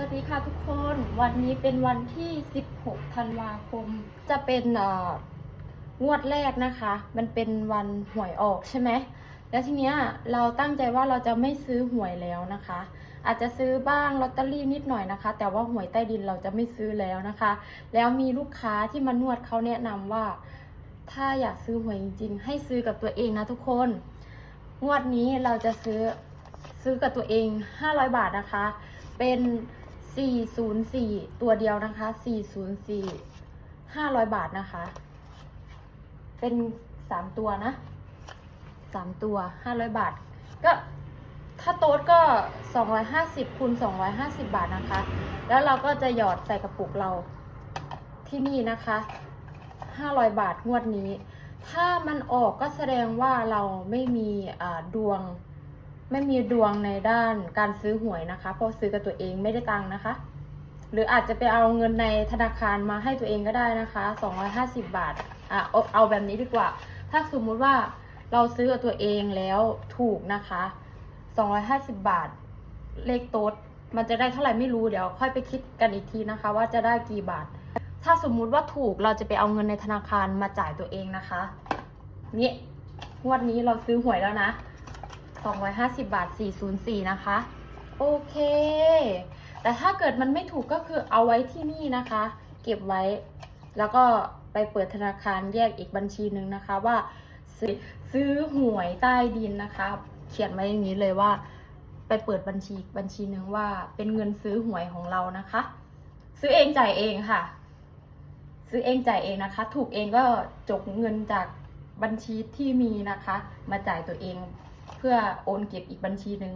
สวัสดีค่ะทุกคนวันนี้เป็นวันที่ 16 ธันวาคม จะเป็นอ่องวดแรกนะคะ มันเป็นวันหวยออกใช่ไหมแล้วทีเนี้ยเราตั้งใจว่าเราจะไม่ซื้อหวยแล้วนะคะ อาจจะซื้อบ้างลอตเตอรี่นิดหน่อยนะคะ แต่ว่าหวยใต้ดินเราจะไม่ซื้อแล้วนะคะ แล้วมีลูกค้าที่มานวดเขาแนะนำว่า ถ้าอยากซื้อหวยจริง ๆ ให้ซื้อกับตัวเองนะทุกคน งวดนี้เราจะซื้อซื้อกับตัวเอง 500 บาทนะคะ เป็น 404 ตัวเดียวนะคะ 404 500 บาทนะคะ เป็น 3 ตัวนะ 3 ตัว 500 บาท ก็ถ้าโต๊ดก็ 250คูณ250 บาทนะคะ แล้วเราก็จะหยอดใส่กระปุกเราที่นี่นะคะ 500 บาทงวดนี้ ถ้ามันออกก็แสดงว่าเราไม่มีดวง ไม่มีดวงในด้านการซื้อหวยนะคะ เพราะซื้อกับตัวเองไม่ได้ตังค์นะคะ หรืออาจจะไปเอาเงินในธนาคารมาให้ตัวเองก็ได้นะคะ250 บาทอะเอาแบบนี้ดีกว่า ถ้าสมมุติว่าเราซื้อกับตัวเองแล้วถูกนะคะ250 บาท เลขโต๊ดมันจะได้เท่าไหร่ไม่รู้เดี๋ยว ค่อยไปคิดกันอีกทีนะคะ ว่าจะได้กี่บาท ถ้าสมมุติว่าถูกเราจะไปเอาเงินในธนาคารมาจ่ายตัวเองนะคะนี่งวดนี้เราซื้อหวยแล้วนะ 250 บาท 404 นะคะ โอเค แต่ถ้าเกิดมันไม่ถูกก็คือเอาไว้ที่นี่นะคะ เก็บไว้ แล้วก็ไปเปิดธนาคารแยกอีกบัญชีหนึ่งนะคะว่าซื้อซื้อหวยใต้ดินนะคะ เขียนไว้อย่างนี้เลยว่า ไปเปิดบัญชีบัญชีหนึ่งว่าเป็นเงินซื้อหวยของเรานะคะ ซื้อเองจ่ายเองค่ะ ซื้อเองจ่ายเองนะคะ ถูกเองก็จกเงินจากบัญชีที่มีนะคะ มาจ่ายตัวเอง เพื่อโอนเก็บอีกบัญชีหนึ่ง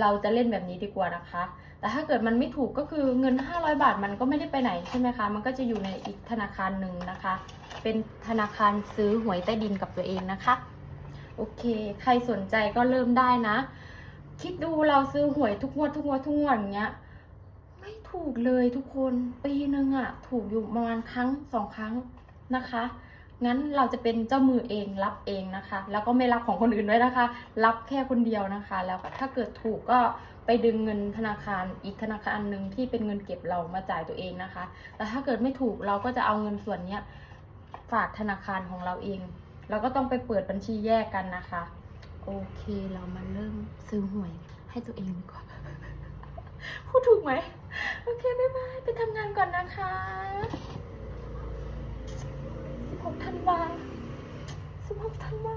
เราจะเล่นแบบนี้ดีกว่านะคะ แต่ถ้าเกิดมันไม่ถูกก็คือเงิน 500 บาทมันก็ไม่ได้ไปไหนใช่ไหมคะ มันก็จะอยู่ในอีกธนาคารหนึ่งนะคะ เป็นธนาคารซื้อหวยใต้ดินกับตัวเองนะคะ โอเค ใครสนใจก็เริ่มได้นะ คิดดูเราซื้อหวยทุกงวดทุกงวดทุกงวดอย่างเงี้ย ไม่ถูกเลยทุกคน ปีหนึ่งอะถูกอยู่ประมาณครั้งสองครั้งนะคะ งั้นเราจะเป็นเจ้ามือเองรับเองนะคะ แล้วก็ไม่รับของคนอื่นด้วยนะคะ รับแค่คนเดียวนะคะ แล้วถ้าเกิดถูกก็ไปดึงเงินธนาคารอีกธนาคารหนึ่งที่เป็นเงินเก็บเรามาจ่ายตัวเองนะคะ แต่ถ้าเกิดไม่ถูกเราก็จะเอาเงินส่วนเนี้ยฝากธนาคารของเราเองเราก็ต้องไปเปิดบัญชีแยกกันนะคะ โอเคเรามาเริ่มซื้อหวยให้ตัวเองดีกว่าพูดถูกไหม โอเค บ๊ายบาย ไปทำงานก่อนนะคะ 16ธันวา16ธันวา